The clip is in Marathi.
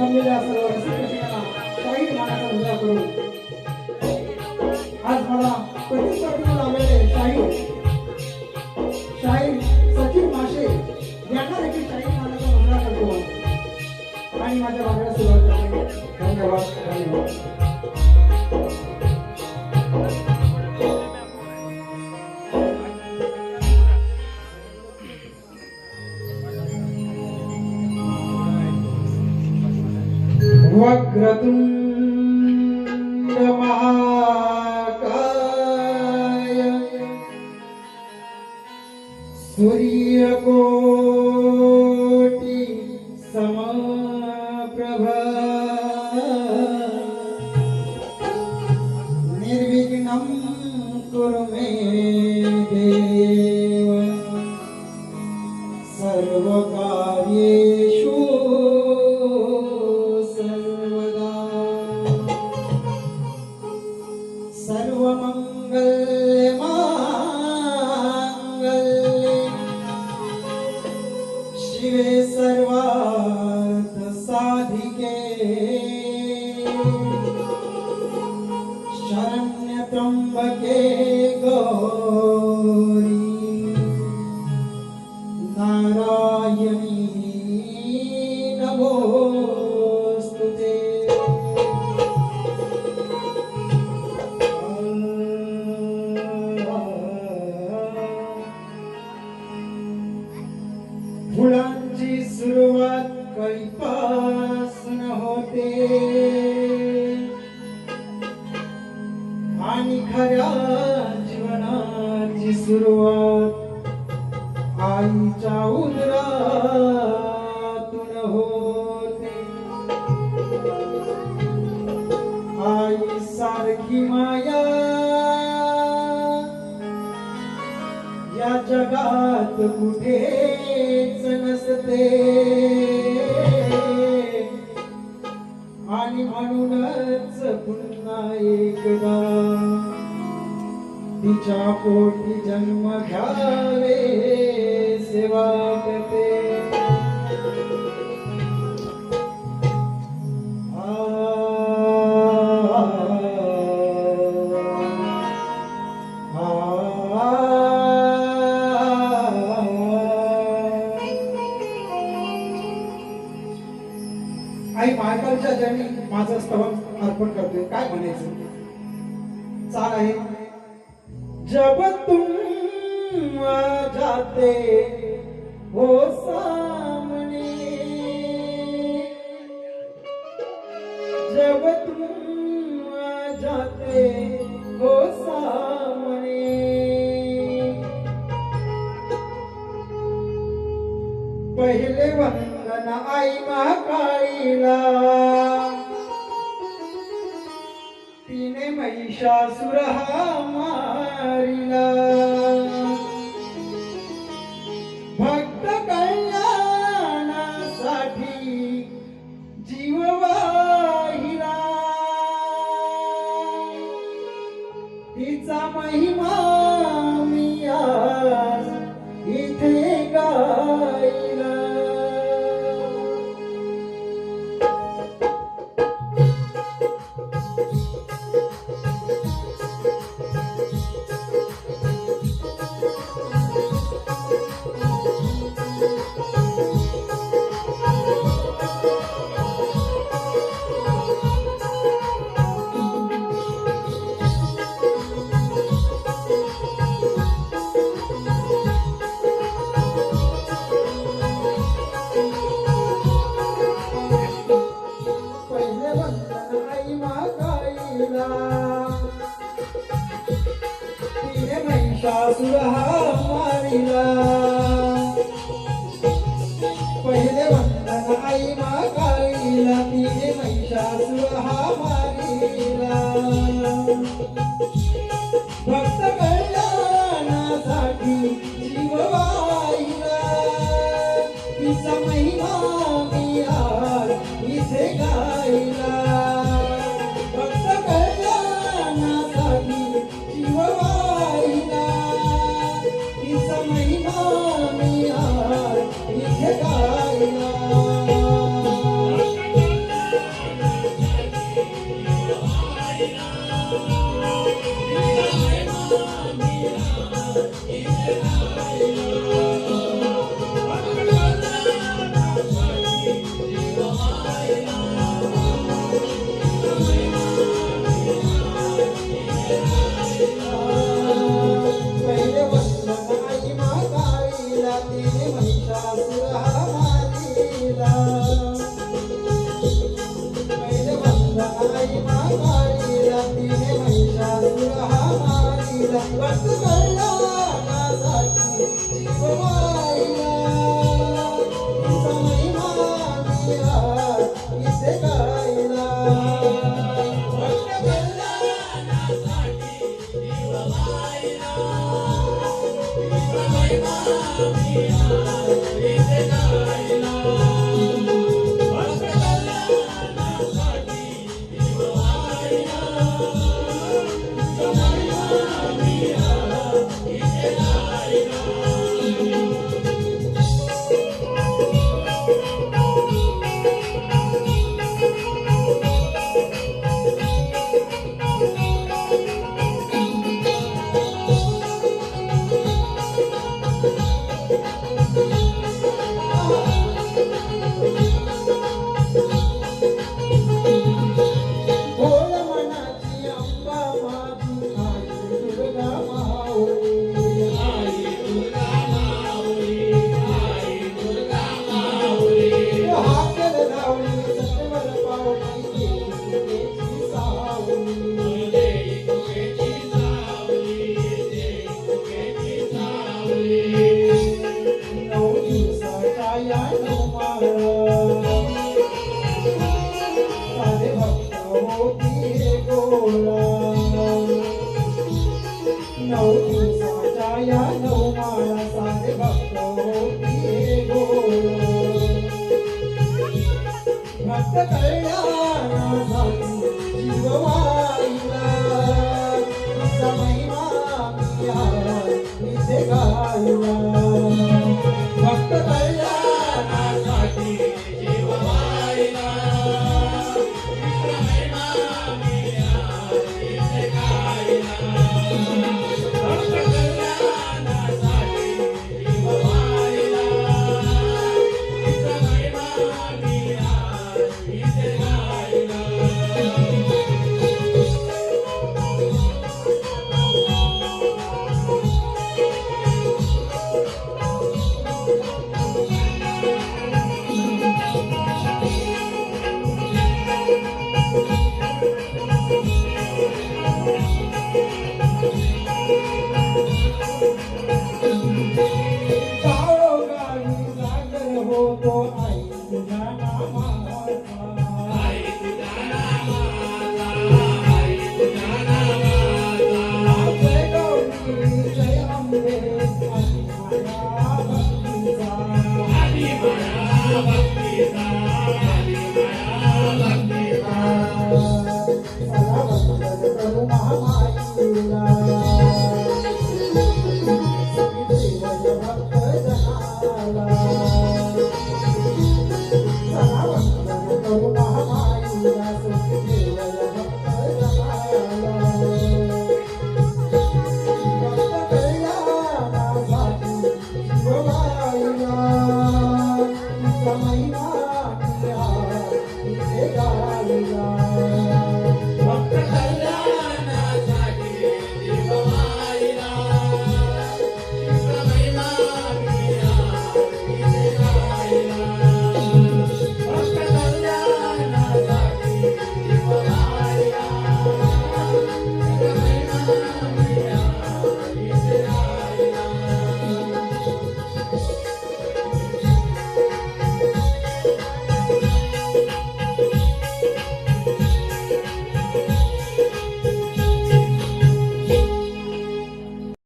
जमलेल्या सर्व रसिकरसिकांना शाहीर मानाचा उजा करू. आज मला प्रतिस्पर्धी लावलेले शाहीर शाहीर सचिन माशे यांना देखील शाहीर करतो. आणि माझ्या भागाला सुरुवात धन्यवाद धन्यवाद. महाकाय सूर्यकोटि समप्रभ। निर्विघ्नं कुरु मे देव। सर्वकार्येषु जीवनाची सुरुवात आईच्या उदरातून होते. आई सारखी माया या जगात कुठेच नसते. आणि म्हणूनच पुन्हा एकदा तिच्या पोटी जन्म घ्यावे सेवा करते आई महाकालच्या जनी माझं स्तवन अर्पण करतोय काय म्हणायचं चाल आहे जब तुम आ जाते हो सामने. जब तुम आ जाते हो सामने. पहिले वंदन आई महाकाळीला. तिने महिषासुर हा मारिला पहिले वंदन आई मागाईला तिने महिषासुर हा मारिला भक्त कल्याणासाठी जीव वाहिला तिचा महिमा मारिला